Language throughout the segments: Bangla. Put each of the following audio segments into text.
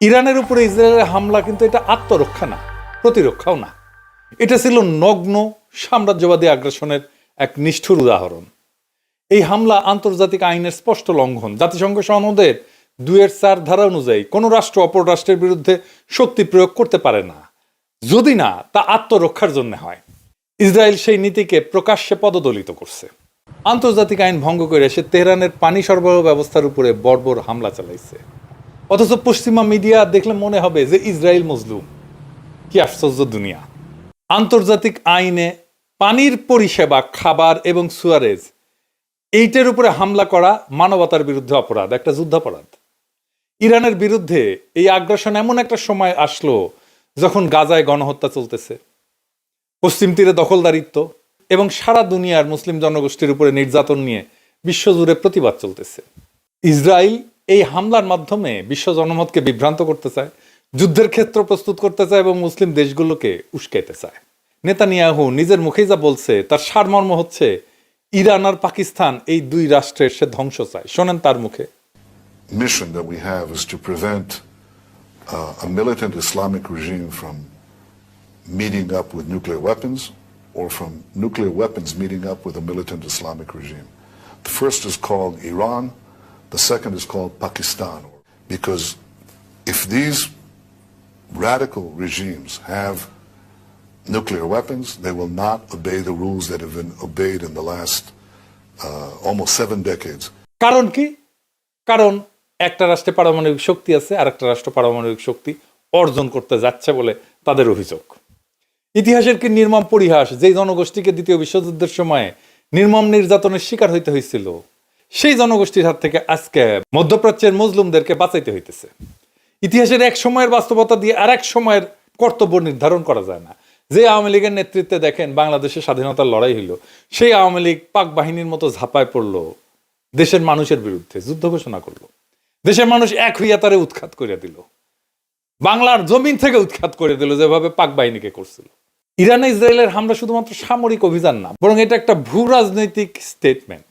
ইরানের উপরে ইসরায়েলের হামলা কিন্তু এটা আত্মরক্ষা না, প্রতিরক্ষাও না। এটা ছিল নগ্ন, সাম্রাজ্যবাদী আগ্রাসনের এক নিষ্ঠুর উদাহরণ। এই হামলা আন্তর্জাতিক আইনের স্পষ্ট লঙ্ঘন। জাতিসংঘ সনদের দুয়ের চার ধারা অনুযায়ী কোনো রাষ্ট্র অপর রাষ্ট্রের বিরুদ্ধে শক্তি প্রয়োগ করতে পারে না। যদি না, তা আত্মরক্ষার জন্য হয়। ইসরায়েল সেই নীতিকে প্রকাশ্যে পদদলিত করছে। আন্তর্জাতিক আইন ভঙ্গ করে সে তেহরানের পানি সরবরাহ ব্যবস্থার উপরে বর্বর হামলা চালাইছে। অথচ পশ্চিমা মিডিয়া দেখলে মনে হবে যে ইসরায়েল মজলুম। কি আশ্চর্য দুনিয়া। আন্তর্জাতিক আইনে পানির পরিষেবা, খাবার এবং সুয়ারেজ, এইটার উপরে হামলা করা মানবতার বিরুদ্ধে অপরাধ, একটা যুদ্ধাপরাধ। ইরানের বিরুদ্ধে এই আগ্রাসন এমন একটা সময় আসলো যখন গাজায় গণহত্যা চলতেছে। পশ্চিম তীরে দখলদারিত্ব এবং সারা দুনিয়ার মুসলিম জনগোষ্ঠীর উপরে নির্যাতন নিয়ে বিশ্বজুড়ে প্রতিবাদ চলতেছে। ইসরায়েল এই হামলার মাধ্যমে বিশ্ব জনমতকে বিভ্রান্ত করতে চায় যুদ্ধের ক্ষেত্র প্রস্তুত করতে চায় এবং মুসলিম দেশগুলোকে উস্কাইতে চায় নেতানিয়াহু নিজের মুখেই যা বলছে তার সারমর্ম হচ্ছে ইরান আর পাকিস্তান এই দুই রাষ্ট্রের সে ধ্বংস চায় শোনেন তার মুখে mission that we have is to prevent uh, a militant Islamic regime from meeting up with nuclear weapons or from nuclear weapons meeting up with a militant Islamic regime. The first is called Iran, the second is called Pakistan. Because if these radical regimes have nuclear weapons, they will not obey the rules that have been obeyed in the last uh, almost seven decades. কারণ কি কারণ একটা রাষ্ট্রে পারমাণবিক শক্তি আছে আর একটা রাষ্ট্র পারমাণবিক শক্তি অর্জন করতে যাচ্ছে বলে তাদের অভিযোগ ইতিহাসের কি নির্মম পরিহাস যেই জনগোষ্ঠীকে দ্বিতীয় বিশ্বযুদ্ধের সময় নির্মম নির্যাতনের শিকার হইতে হয়েছিল সেই জনগোষ্ঠীর হাত থেকে আজকে মধ্যপ্রাচ্যের মজলুমদেরকে বাঁচাইতে হইতেছে। ইতিহাসের এক সময়ের বাস্তবতা দিয়ে আর এক সময়ের কর্তব্য নির্ধারণ করা যায় না। যে আওয়ামী লীগের নেতৃত্বে দেখেন বাংলাদেশের স্বাধীনতার লড়াই হইল, সেই আওয়ামী লীগ পাক বাহিনীর মতো ঝাঁপায় পড়ল, দেশের মানুষের বিরুদ্ধে যুদ্ধ ঘোষণা করল। দেশের মানুষ এক হইয়া তারে উৎখাত করে দিল। বাংলার জমিন থেকে উৎখাত করে দিল যেভাবে পাক বাহিনীকে করছিল। ইরানে ইসরায়েলের হামলা শুধুমাত্র সামরিক অভিযান না, বরং এটা একটা ভূ রাজনৈতিক স্টেটমেন্ট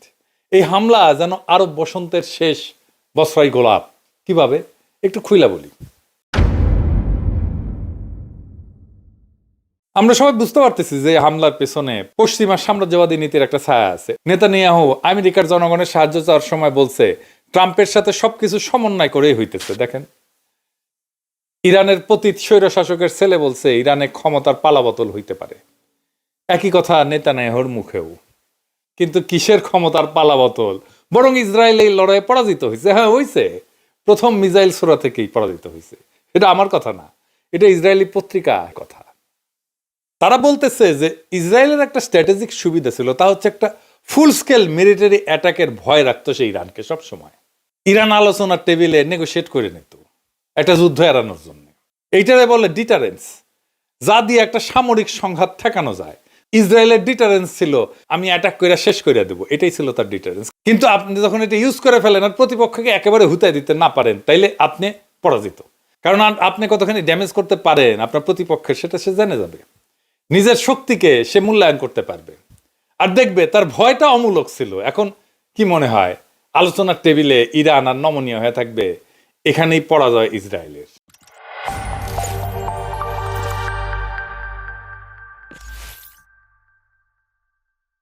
এই হামলা যেন আরব বসন্তের শেষ বসরাই গোলাপ। কীভাবে? একটু খুইলা বলি। আমরা সবাই বুঝতে পারতেছি যে হামলার পেছনে পশ্চিমা সাম্রাজ্যবাদী নীতির একটা ছায়া আছে। নেতানিয়াহু আমেরিকার জনগণের সাহায্য চাওয়ার সময় বলছে, ট্রাম্পের সাথে সবকিছু সমন্বয় করেই হইতেছে। দেখেন, ইরানের পতীত স্বৈর শাসকের ছেলে বলছে, ইরানে ক্ষমতার পালাবতল হইতে পারে। একই কথা নেতানিয়াহুর মুখেও। কিন্তু কিসের ক্ষমতার পালাবতল বরং ইসরায়েল এই লড়াইয়ে পরাজিত হয়েছে হ্যাঁ হয়েছে প্রথম মিসাইল সোরা থেকেই পরাজিত হয়েছে এটা আমার কথা না। এটা ইসরায়েলি পত্রিকা কথা। তারা বলতেছে যে ইসরায়েলের একটা স্ট্র্যাটেজিক সুবিধা ছিল, তা হচ্ছে একটা ফুল স্কেল মিলিটারি অ্যাটাকের ভয় রাখতো সে ইরানকে সব সময় ইরান আলোচনার টেবিলে নেগোসিয়েট করে নিত, একটা যুদ্ধ এড়ানোর জন্য। এইটারে বলে ডিটারেন্স যা দিয়ে একটা সামরিক সংঘাত ঠেকানো যায়। ইসরায়েলের ডিটারেন্স ছিল, আমি অ্যাটাক করে শেষ করে দেবো। এটাই ছিল তার ডিটারেন্স কিন্তু আপনি যখন এটা ইউজ করে ফেলেন, আর প্রতিপক্ষকে একেবারে হুতায় দিতে না পারেন, তাইলে আপনি পরাজিত। কারণ আপনি কতখানি ড্যামেজ করতে পারেন, আপনার প্রতিপক্ষের, সেটা সে জেনে যাবে। নিজের শক্তিকে সে মূল্যায়ন করতে পারবে। আর দেখবে, তার ভয়টা অমূলক ছিল। এখন কি মনে হয়? আলোচনার টেবিলে ইরান আর নমনীয় হয়ে থাকবে। এখানেই পরাজয় ইসরায়েলের।